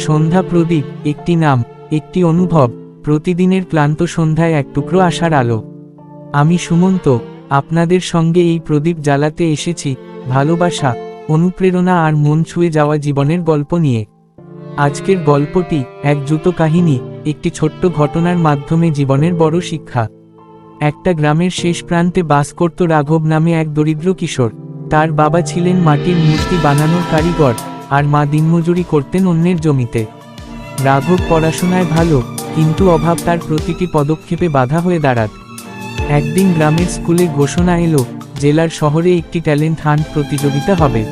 সন্ধ্যা প্রদীপ, একটি নাম, একটি অনুভব, প্রতিদিনের ক্লান্ত সন্ধ্যায় এক টুকরো আশার আলো। আমি সুমন্ত, আপনাদের সঙ্গে এই প্রদীপ জ্বালাতে এসেছি, ভালোবাসা, অনুপ্রেরণা আর মন ছুঁয়ে যাওয়া জীবনের গল্প নিয়ে। আজকের গল্পটি, এক জুতো কাহিনী, একটি ছোট্ট ঘটনার মাধ্যমে জীবনের বড় শিক্ষা। একটা গ্রামের শেষ প্রান্তে বাস করত রাঘব নামে এক দরিদ্র কিশোর। তার বাবা ছিলেন মাটির মূর্তি বানানোর কারিগর। আর মা দিনমজুরি করতেন অন্যের জমিতে। রাঘব পড়াশোনায় ভালো, কিন্তু অভাব তার প্রতিটি পদক্ষেপে বাধা হয়ে দাঁড়াত। একদিন গ্রামের স্কুলে ঘোষণা এলো, জেলার শহরে একটি ট্যালেন্ট হান্ট প্রতিযোগিতা হবে।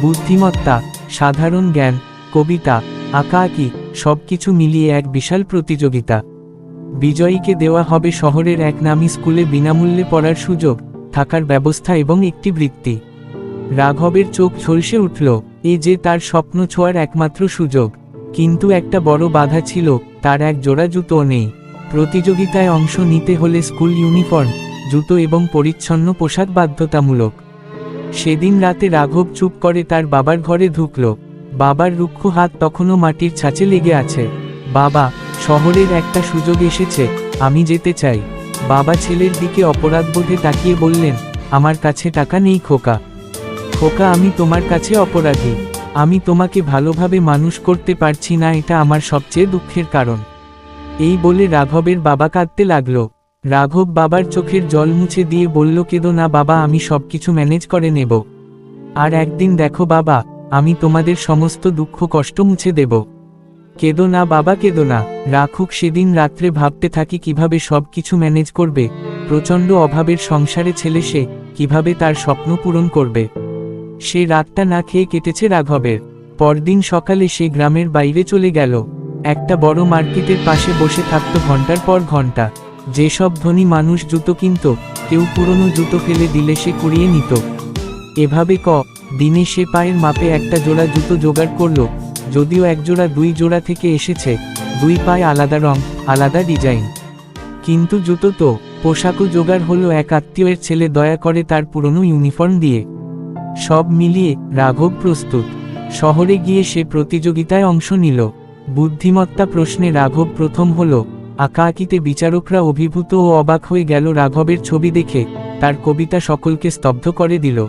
বুদ্ধিমত্তা, সাধারণ জ্ঞান, কবিতা, আঁকাআঁকি, সবকিছু মিলিয়ে এক বিশাল প্রতিযোগিতা। বিজয়ীকে দেওয়া হবে শহরের এক নামী স্কুলে বিনামূল্যে পড়ার সুযোগ, থাকার ব্যবস্থা এবং একটি বৃত্তি। রাঘবের চোখ ঝলসে উঠল। এ যে তার স্বপ্ন ছোঁয়ার একমাত্র সুযোগ। কিন্তু একটা বড় বাধা ছিল, তার এক জোড়া জুতো নেই। প্রতিযোগিতায় অংশ নিতে হলে স্কুল ইউনিফর্ম, জুতো এবং পরিচ্ছন্ন পোশাক বাধ্যতামূলক। সেদিন রাতে রাঘব চুপ করে তার বাবার ঘরে ঢুকল। বাবার রুক্ষ হাত তখনও মাটির ছাঁচে লেগে আছে। বাবা, শহরের একটা সুযোগ এসেছে, আমি যেতে চাই। বাবা ছেলের দিকে অপরাধবোধে তাকিয়ে বললেন, আমার কাছে টাকা নেই খোকা। খোকা, আমি তোমার কাছে অপরাধী। আমি তোমাকে ভালোভাবে মানুষ করতে পারছি না, এটা আমার সবচেয়ে দুঃখের কারণ। এই বলে রাঘবের বাবা কাঁদতে লাগল। রাঘব বাবার চোখের জল মুছে দিয়ে বলল, কেদো না বাবা, আমি সবকিছু ম্যানেজ করে নেব। আর একদিন দেখো বাবা, আমি তোমাদের সমস্ত দুঃখ কষ্ট মুছে দেব। কেদো না বাবা, কেদো না। রাখুক, সেদিন রাত্রে ভাবতে থাকি কীভাবে সব কিছু ম্যানেজ করবে। প্রচণ্ড অভাবের সংসারে ছেলে সে, কীভাবে তার স্বপ্ন পূরণ করবে। সে রাতটা না খেয়ে কেটেছে রাঘবের। পরদিন সকালে সে গ্রামের বাইরে চলে গেল। একটা বড় মার্কেটের পাশে বসে থাকত ঘণ্টার পর ঘণ্টা যেসব ধনী মানুষ জুতো কিনত, কেউ পুরনো জুতো ফেলে দিলে সে কুড়িয়ে নিত। এভাবে ক, দিনে সে পায়ের মাপে একটা জোড়া জুতো জোগাড় করল, যদিও এক জোড়া দুই জোড়া থেকে এসেছে। দুই পায়ে আলাদা রং, আলাদা ডিজাইন। কিন্তু জুতো তো, পোশাকও জোগাড় হলো এক আত্মীয়ের ছেলে দয়া করে তার পুরনো ইউনিফর্ম দিয়ে। সব মিলিয়ে রাঘব প্রস্তুত। শহরে গিয়ে সে প্রতিযোগিতায় অংশ নিল। বুদ্ধিমত্তা প্রশ্নে রাঘব প্রথম হল আঁকাআঁকিতে বিচারকরা অভিভূত ও অবাক হয়ে গেল রাঘবের ছবি দেখে। তার কবিতা সকলকে স্তব্ধ করে দিল।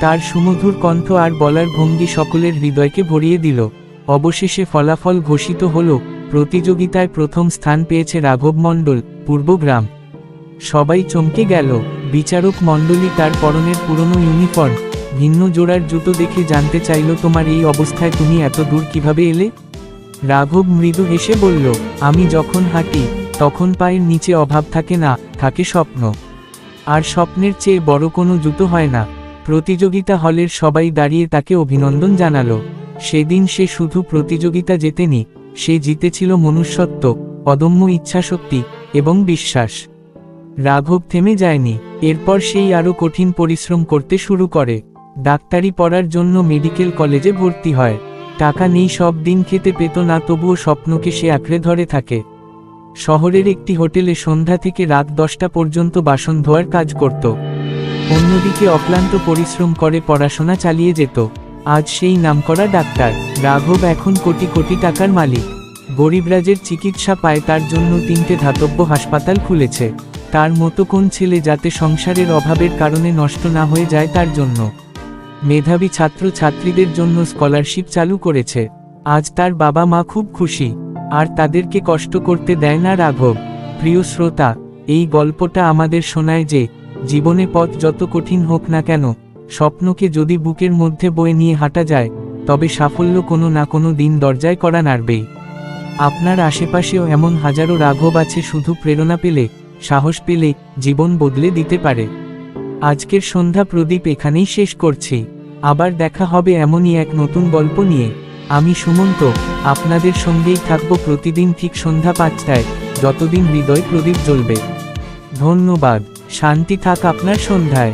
তার সুমধুর কণ্ঠ আর বলার ভঙ্গি সকলের হৃদয়কে ভরিয়ে দিল। অবশেষে ফলাফল ঘোষিত হল, প্রতিযোগিতায় প্রথম স্থান পেয়েছে রাঘব মণ্ডল পূর্বগ্রাম সবাই চমকে গেল। বিচারক মণ্ডলী তার পরনের পুরনো ইউনিফর্ম ভিন্ন জোড়ার জুতো দেখে জানতে চাইল, তোমার এই অবস্থায় তুমি এত দূর কীভাবে এলে? রাঘব মৃদু হেসে বলল, আমি যখন হাঁটি, তখন পায়ের নিচে অভাব থাকে না, থাকে স্বপ্ন। আর স্বপ্নের চেয়ে বড় কোনো জুতো হয় না। প্রতিযোগিতা হলের সবাই দাঁড়িয়ে তাকে অভিনন্দন জানালো। সেদিন সে শুধু প্রতিযোগিতা জেতেনি, সে জিতেছিল মনুষ্যত্ব, অদম্য ইচ্ছাশক্তি এবং বিশ্বাস। রাঘব থেমে যায়নি, এরপর সেই আরও কঠিন পরিশ্রম করতে শুরু করে। ডাক্তারি পড়ার জন্য মেডিকেল কলেজে ভর্তি হয়। টাকা নেই, সব দিন খেতে পেত না, তবুও স্বপ্নকে সে আঁকড়ে ধরে থাকে। শহরের একটি হোটেলে সন্ধ্যা থেকে রাত দশটা পর্যন্ত বাসন ধোয়ার কাজ করত। অন্যদিকে অক্লান্ত পরিশ্রম করে পড়াশোনা চালিয়ে যেত। আজ সেই নামকরা ডাক্তার, রাঘব এখন কোটি কোটি টাকার মালিক। গরিবরাজের চিকিৎসা পায়, তার জন্য তিনটে ধাতব্য হাসপাতাল খুলেছে। তার মতো কোন ছেলে যাতে সংসারের অভাবের কারণে নষ্ট না হয়ে যায় তার জন্য। মেধাবী ছাত্র ছাত্রীদের জন্য স্কলারশিপ চালু করেছে। আজ তার বাবা মা খুব খুশি, আর তাদেরকে কষ্ট করতে দেয় না রাঘব। প্রিয় শ্রোতা, এই গল্পটা আমাদের শোনায় যে, জীবনে পথ যত কঠিন হোক না কেন, স্বপ্নকে যদি বুকের মধ্যে বয়ে নিয়ে হাঁটা যায়, তবে সাফল্য কোনো না কোনো দিন দরজায় করা নাড়বেই। আপনার আশেপাশেও এমন হাজারো রাঘব আছে শুধু প্রেরণা পেলে, সাহস পেলে, জীবন বদলে দিতে পারে। আজকের সন্ধ্যা প্রদীপ এখানেই শেষ করছি। আবার দেখা হবে এমনই এক নতুন গল্প নিয়ে। আমি সুমন্ত, আপনাদের সঙ্গেই থাকব প্রতিদিন ঠিক সন্ধ্যা পাঁচটায়। যতদিন হৃদয় প্রদীপ জ্বলবে। ধন্যবাদ। শান্তি থাক আপনার সন্ধ্যায়।